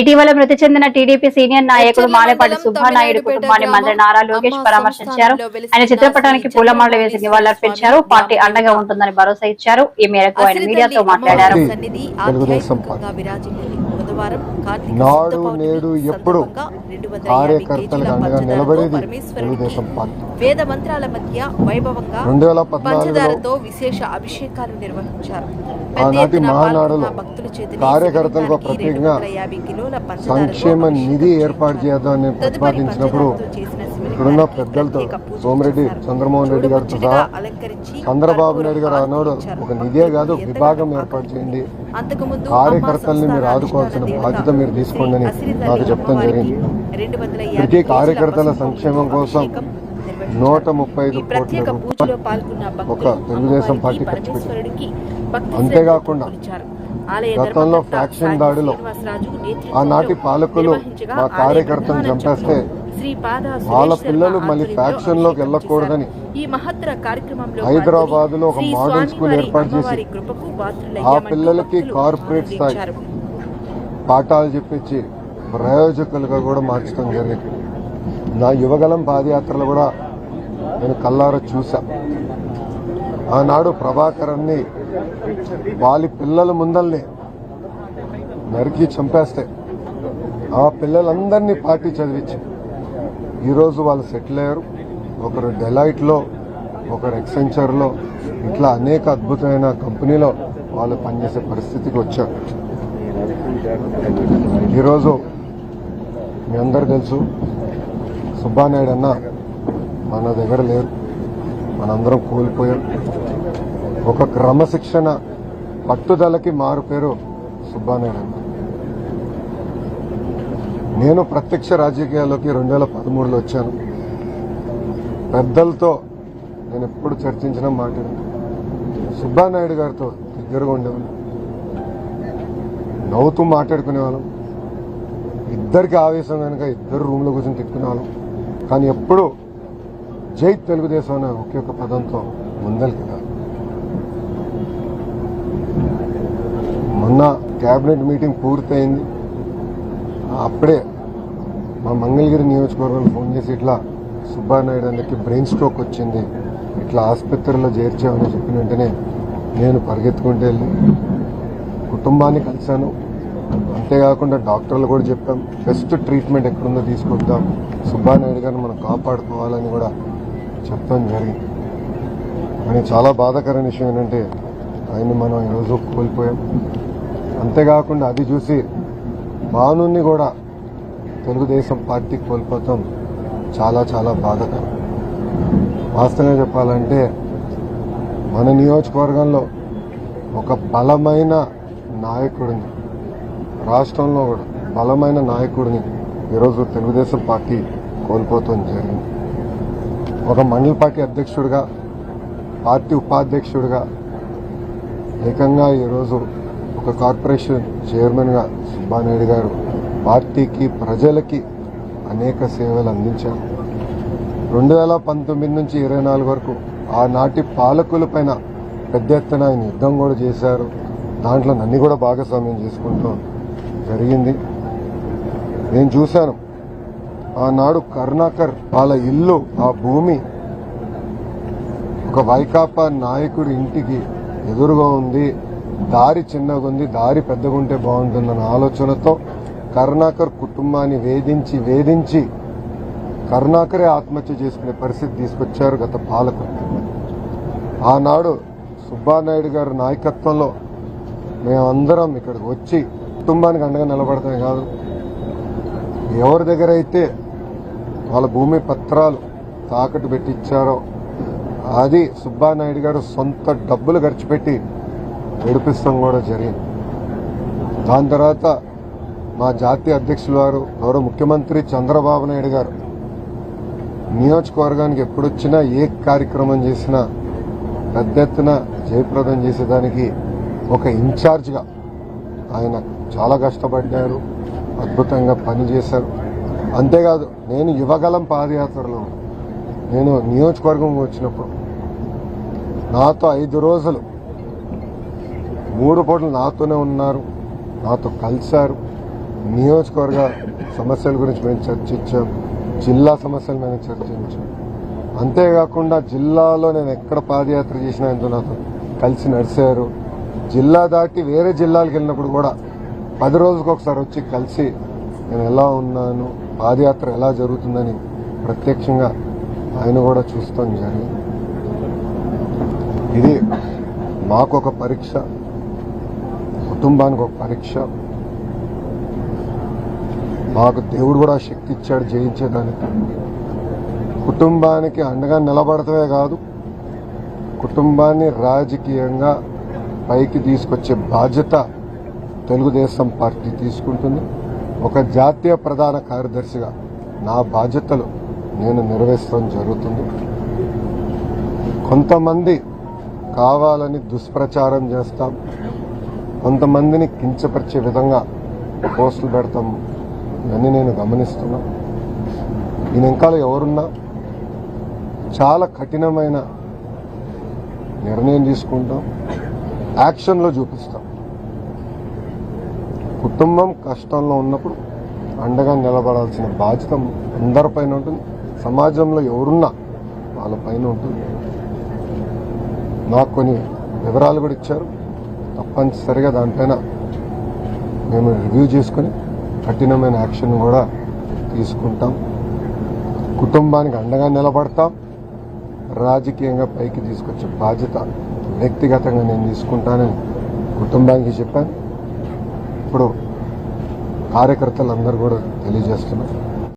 ఇటీవల మృతి చెందిన టీడీపీ సీనియర్ నాయకుడు మాలేపాటి సుబ్బానాయుడు కుటుంబాన్ని మంత్రి నారా లోకేష్ పరామర్శించారు. ఆయన చిత్రపటానికి పూలమాలలు వేసి నివాళులర్పించారు పార్టీ అండగా ఉంటుందని భరోసా ఇచ్చారు. ఈ మేరకు ఆయన మీడియాతో మాట్లాడారు. నాడు నేడు ఎప్పుడు సందర్భంగా 250 కార్యకర్తలకు అండగా నిలబడేది తెలుగుదేశం పార్టీ వేద మంత్రాల మధ్య వైభవంగా రెండు వేల పద్నాలుగులో విశేష అభిషేకాలు నిర్వహించారు ఆనాటి మహానాడులో కార్యకర్తలకు ప్రత్యేకంగా 250 కిలోల పంచదారతో సంక్షేమ నిధి ఏర్పాటు. చేద్దామని ప్రతిపాదించినప్పుడు ఇక్కడున్న పెద్దలతో సోమిరెడ్డి. చంద్రమోహన్ రెడ్డి గారితో సహా అలంకరించి చంద్రబాబు నాయుడు గారు అన్నాడు. ఒక నిధే కాదు విభాగం ఏర్పాటు చేయండి అంతకుముందు కార్యకర్తల్ని మీరు ఆదుకోవాల్సిన అధిష్టాన బాధ్యత మీరు తీసుకోండి అని నాకు చెప్తాం జరిగింది 250 ప్రతి కార్యకర్తల సంక్షేమం కోసం. నూట ముప్పై ఐదు కోట్ల ఒక తెలుగుదేశం పార్టీ ఖర్చు పెట్టింది. అంతేకాకుండా గతంలో ఫ్యాక్షన్ దాడిలో ఆనాటి పాలకులు మా ప్రధాన చంపేస్తే వాళ్ళ పిల్లలు మళ్ళీ ఫ్యాక్షన్లోకి అభిషేకం వెళ్ళకూడదని కార్యక్రమంలో హైదరాబాదులో ఒక మోడల్ స్కూల్ ఏర్పాటు చేసి ఆ పిల్లలకి కార్పొరేట్ స్థాయి. పాఠాలు చెప్పించి ప్రయోజకులుగా కూడా మార్చడం జరిగింది. నా యువగలం పాదయాత్రలు కూడా నేను కల్లార చూసా ఆనాడు ప్రభాకరాన్ని వాలి పిల్లల ముందల్ని నరికి చంపేస్తే ఆ పిల్లలందరినీ పార్టీ చదివించి. ఈరోజు వాళ్ళు సెటిల్ అయ్యారు. ఒకరు డెలైట్లో ఒకరు ఎక్సెంచర్లో ఇట్లా అనేక అద్భుతమైన కంపెనీలో వాళ్ళు పనిచేసే పరిస్థితికి వచ్చారు. ఈరోజు మీ అందరు తెలుసు సుబ్బానాయుడు అన్న మన దగ్గర లేరు మనందరం కోల్పోయాం. ఒక క్రమశిక్షణ పట్టుదలకి మారు పేరు సుబ్బానాయుడు అన్న. నేను ప్రత్యక్ష రాజకీయాల్లోకి రెండు వేల పదమూడులో వచ్చాను. పెద్దలతో నేను ఎప్పుడు చర్చించిన మాట సుబ్బానాయుడు గారితో దగ్గరగా ఉండేవాళ్ళు. నవ్వుతూ మాట్లాడుకునేవాళ్ళం. ఇద్దరికి ఆవేశం కనుక ఇద్దరు రూమ్లో కూర్చొని తిట్టుకునేవాళ్ళం. కానీ ఎప్పుడూ జై తెలుగుదేశం అనే ఒకే ఒక పదంతో ముందరికి మొన్న క్యాబినెట్ మీటింగ్ పూర్తయింది. అప్పుడే మా మంగళగిరి నియోజకవర్గంలో ఫోన్ చేసి ఇట్లా సుబ్బానాయుడు అన్నకి బ్రెయిన్ స్ట్రోక్ వచ్చింది ఇట్లా ఆసుపత్రిలో చేర్చామని చెప్పిన వెంటనే నేను పరిగెత్తుకుంటూ వెళ్ళి కుటుంబాన్ని కలిశాను. అంతేకాకుండా డాక్టర్లు కూడా చెప్పాం బెస్ట్ ట్రీట్మెంట్ ఎక్కడుందో తీసుకొద్దాం. సుబ్బానాయుడు గారిని మనం కాపాడుకోవాలని కూడా చెప్పడం జరిగింది. కానీ చాలా బాధాకరమైన విషయం ఏంటంటే ఆయన్ని మనం ఈరోజు కోల్పోయాం. అంతేకాకుండా అది చూసి భానుని కూడా తెలుగుదేశం పార్టీ కోల్పోతాం చాలా చాలా బాధాకరం. వాస్తవంగా చెప్పాలంటే మన నియోజకవర్గంలో ఒక బలమైన నాయకుడిని రాష్ట్రంలో కూడా బలమైన నాయకుడిని ఈరోజు తెలుగుదేశం పార్టీ కోల్పోతాం జరిగింది. ఒక మండల పార్టీ అధ్యక్షుడిగా పార్టీ ఉపాధ్యక్షుడిగా ఏకంగా ఈరోజు ఒక కార్పొరేషన్ చైర్మన్గా సుబ్బానాయుడు గారు పార్టీకి ప్రజలకి అనేక సేవలు అందించారు. రెండు వేల పంతొమ్మిది నుంచి ఇరవై నాలుగు వరకు ఆనాటి పాలకుల పైన పెద్ద ఎత్తున ఆయన యుద్ధం కూడా చేశారు. దాంట్లో నన్ను కూడా భాగస్వామ్యం చేసుకుంటూ జరిగింది. నేను చూశాను. ఆనాడు కరుణాకర్ వాళ్ళ ఇల్లు ఆ భూమి ఒక వైకాపా నాయకుడి ఇంటికి ఎదురుగా ఉంది. దారి చిన్నగా ఉంది. దారి పెద్దగా ఉంటే బాగుంటుందన్న ఆలోచనతో కరుణాకర్ కుటుంబాన్ని వేధించి వేధించి కరుణాకరే ఆత్మహత్య చేసుకునే పరిస్థితి తీసుకొచ్చారు గత పాలకులు. ఆనాడు సుబ్బానాయుడు గారి నాయకత్వంలో మేమందరం ఇక్కడికి వచ్చి కుటుంబానికి అండగా నిలబడతామే కాదు. ఎవరి దగ్గర అయితే వాళ్ళ భూమి పత్రాలు తాకట్టు పెట్టి ఇచ్చారో అది సుబ్బానాయుడు గారు సొంత డబ్బులు ఖర్చు పెట్టి విడిపిస్తాం కూడా జరిగింది. దాని తర్వాత మా జాతీయ అధ్యక్షులు వారు గౌరవ ముఖ్యమంత్రి చంద్రబాబు నాయుడు గారు నియోజకవర్గానికి ఎప్పుడొచ్చినా ఏ కార్యక్రమం చేసినా పెద్ద ఎత్తున జయప్రదం చేసేదానికి ఒక ఇన్ఛార్జ్గా ఆయన చాలా కష్టపడ్డారు అద్భుతంగా పనిచేశారు. అంతేకాదు నేను యువగలం పాదయాత్రలో నేను నియోజకవర్గం వచ్చినప్పుడు నాతో ఐదు రోజులు మూడు పూటలు నాతోనే ఉన్నారు నాతో కలిశారు. నియోజకవర్గ సమస్యల గురించి మేము చర్చించాం జిల్లా సమస్యల మీద చర్చించాం. అంతేకాకుండా జిల్లాలో నేను ఎక్కడ పాదయాత్ర చేసినా ఎంతో నాతో కలిసి నడిచారు. జిల్లా దాటి వేరే జిల్లాలకు వెళ్ళినప్పుడు కూడా పది రోజులకు ఒకసారి వచ్చి కలిసి నేను ఎలా ఉన్నాను పాదయాత్ర ఎలా జరుగుతుందని ప్రత్యక్షంగా ఆయన కూడా చూస్తాం జరిగింది ఇది మాకు ఒక పరీక్ష కుటుంబానికి ఒక పరీక్ష. మాకు దేవుడు కూడా శక్తి ఇచ్చాడు జయించేదానికి కుటుంబానికి అండగా నిలబడటమే కాదు కుటుంబాన్ని రాజకీయంగా పైకి తీసుకొచ్చే బాధ్యత తెలుగుదేశం పార్టీ తీసుకుంటుంది. ఒక జాతీయ ప్రధాన కార్యదర్శిగా నా బాధ్యతలు నేను నెరవేర్చడం జరుగుతుంది. కొంతమంది కావాలని దుష్ప్రచారం చేస్తాం. కొంతమందిని కించపరిచే విధంగా పోస్టులు పెడతాం ఇవన్నీ నేను గమనిస్తున్నా. దీని వెనకాల ఎవరున్నా చాలా కఠినమైన నిర్ణయం తీసుకుంటాం. యాక్షన్లో చూపిస్తాం. కుటుంబం కష్టంలో ఉన్నప్పుడు అండగా నిలబడాల్సిన బాధ్యత అందరిపైన ఉంటుంది. సమాజంలో ఎవరున్నా వాళ్ళ పైన ఉంటుంది. నాకు కొన్ని వివరాలు కూడా ఇచ్చారు. తప్పనిసరిగా దానిపైన మేము రివ్యూ చేసుకొని కఠినమైన యాక్షన్ కూడా తీసుకుంటాం. కుటుంబానికి అండగా నిలబడతాం. రాజకీయంగా పైకి తీసుకొచ్చే బాధ్యత వ్యక్తిగతంగా నేను తీసుకుంటానని కుటుంబానికి చెప్పాను. ఇప్పుడు కార్యకర్తలందరూ కూడా తెలియజేస్తున్నారు.